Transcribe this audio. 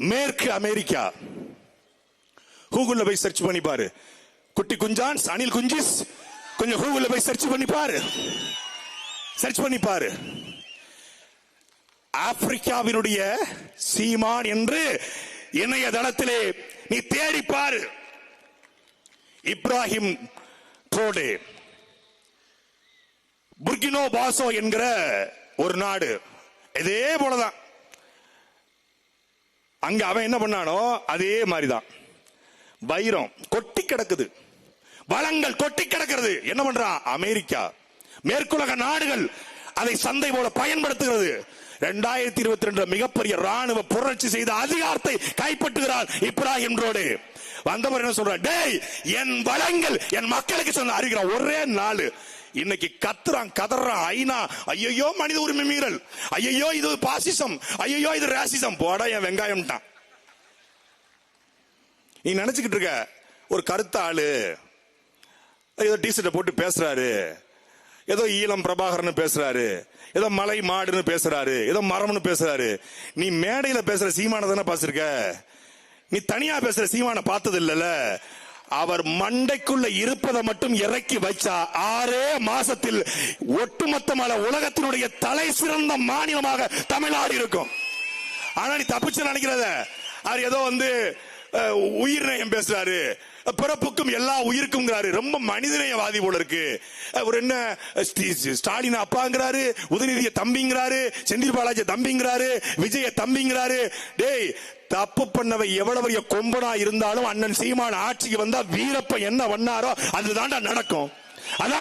மேற்கு அமெரிக்கா. கூகுள்ல போய் சர்ச் பண்ணி பாரு. குட்டி குஞ்சான்ஸ் அனில் குஞ்சிஸ். கொஞ்சம் கூகுள்ல போய் சர்ச் பண்ணி பாரு. சர்ச் பண்ணி பாரு. ஆப்பிரிக்காவினுடைய சீமான் என்று இணையதளத்திலே நீ தேடி பாரு. இப்ராஹிம் ட்ரோடே புர்கினோ பாசோ என்கிற ஒரு நாடு. இதே போலதான். அங்க அவன் என்ன பண்ணானோ அதே மாதிரிதான். வைரம் கொட்டி கிடக்குது. வளங்கள் கொட்டி கிடக்கிறது. என்ன பண்றான்? அமெரிக்கா. மேற்குலக நாடுகள் அதை சந்தை போல பயன்படுத்துகிறது. இரண்டாயிரத்தி இருபத்தி ரெண்டு மிகப்பெரிய ராணுவ புரட்சி செய்த அதிகாரத்தை கைப்பற்றுகிறார் இப்ராஹிம் ரோடு. வந்தவர் என்ன சொல்ற டேய் என் வளங்கள் என் மக்களுக்கு சொன்ன அறிகிறான் ஒரே நாள். இன்னைக்கு கத்துறான் கதறான் ஐநா. ஐயோ மனித உரிமை மீறல் ஐயோ இது பாசிசம். ஐயோ இது ராசிசம் போடா என் வெங்காயம்ட்டான். நீ நினைச்சுக்கிட்டு இருக்க ஒரு கருத்த ஆளு ஏதோ டிஷர்ட்டை போட்டு பேசுறாரு. ஏதோ ஈழம் பிரபாகரன் பேசுறாரு. ஏதோ மலை மாடுன்னு பேசுறாரு. ஏதோ மரம்னு பேசுறாரு. நீ மேடையில பேசுற சீமான தானே பாசிருக்க நீ தனியா பேசுற சீமான பார்த்தது இல்லல அவர் மண்டைக்குள்ள இருப்பதை மட்டும் இறக்கி வச்சா ஆறே மாசத்தில் ஒட்டுமொத்தமான உலகத்தினுடைய தலை சிறந்த மாநிலமாக தமிழ்நாடு இருக்கும். ஆனா நீ தப்பிச்சு நினைக்கிறத. அவர் ஏதோ வந்து உயிர்நயம் பேசுறாரு பிறப்புக்கும் எல்லா உயிருக்கும்ங்கிறாரு. ரொம்ப மனிதநேயவாதி போல இருக்கு. அவர் என்ன ஸ்டாலின் அப்பாங்கிறாரு உதயநிதிய தம்பிங்கிறாரு செந்தில் பாலாஜி தம்பிங்கிறாரு விஜய தம்பிங்கிறாரு. டேய் தப்பு பண்ணவை எவ்வளவு பெரிய கொம்பனா இருந்தாலும் அண்ணன் சீமான ஆட்சிக்கு வந்தா வீரப்ப என்ன பண்ணாரோ அதுதான்டா நடக்கும். அதான்